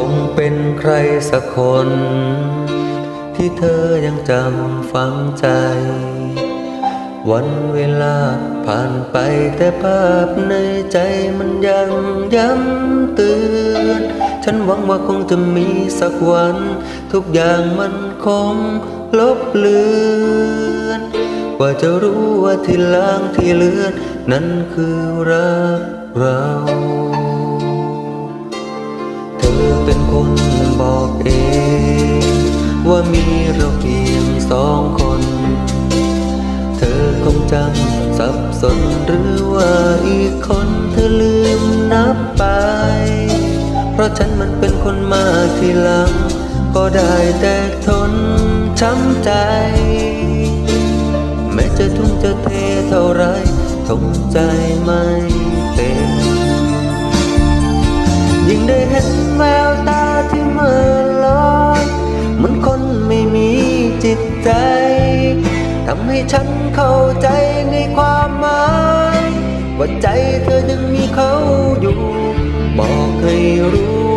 คงเป็นใครสักคน ที่เธอยังจำฝังใจ วันเวลาผ่านไปแต่ภาพในใจมันยังย้ำเตือนฉันหวังว่าคงจะมีสักวัน ทุกอย่างมันคงลบเลือนกว่าจะรู้ว่าที่ล้างที่เลือน นั้นคือรักเรา เป็นคนบอกเอง ว่ามีเราเพียงสองคน เธอคงจำสับสนหรือว่าอีกคนเธอลืมนับไป เพราะฉันมันเป็นคนมาทีหลัง ก็ได้แต่ทนช้ำใจ แม้จะทุ่มจะเทเท่าไรทงใจไม่เต็ม จิตใจทำให้ฉันเข้าใจในความหมายว่าใจเธอยังมีเขาอยู่ บอกให้รู้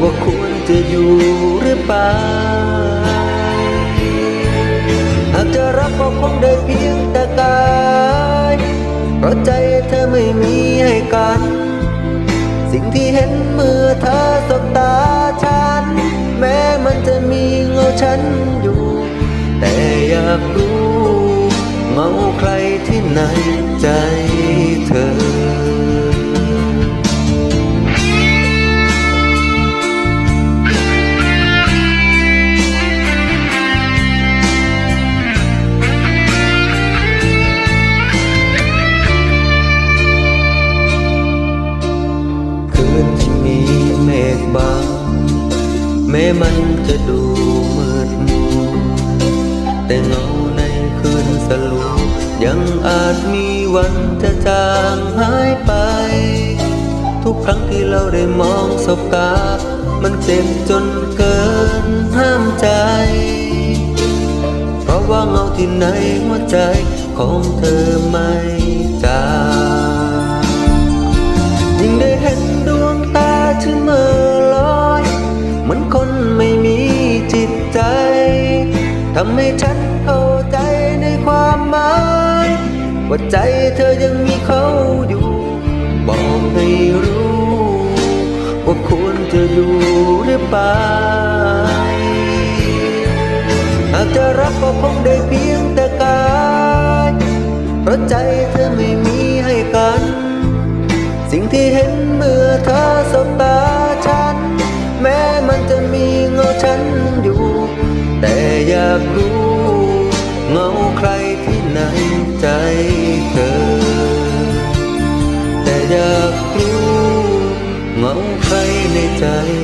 ว่าควรจะอยู่หรือไปหากจะรักก็คงได้เพียงแต่กายเพราะใจเธอไม่มีให้กัน สิ่งที่เห็นเมื่อเธอสบตาฉัน แม้มันจะมี ฉันอยู่ แต่อยากรู้เงาใครที่ในใจเธอคืนที่มีเมฆบางแม้มันจะดู สลัวยังอาจมีวันจะจางหายไป ทุกครั้งที่เราได้มองสบตา มันเจ็บจนเกินห้ามใจ เพราะว่าเงาที่ในหัวใจของเธอไม่จางยิ่งได้เห็นดวงตาที่เมื่อลอย เหมือนคนไม่มีจิตใจทำให้ฉัน ว่าใจเธอยังมีเขาอยู่ บอกให้รู้ ว่าควรจะอยู่หรือไปหากจะรักก็คงได้เพียงแต่กายเพราะใจเธอไม่มีให้กัน สิ่งที่เห็นเมื่อเธอสบตาฉัน แม้มันจะมีเงาฉันอยู่ แต่อยากรู้เงาใครที่ในใจ ใจ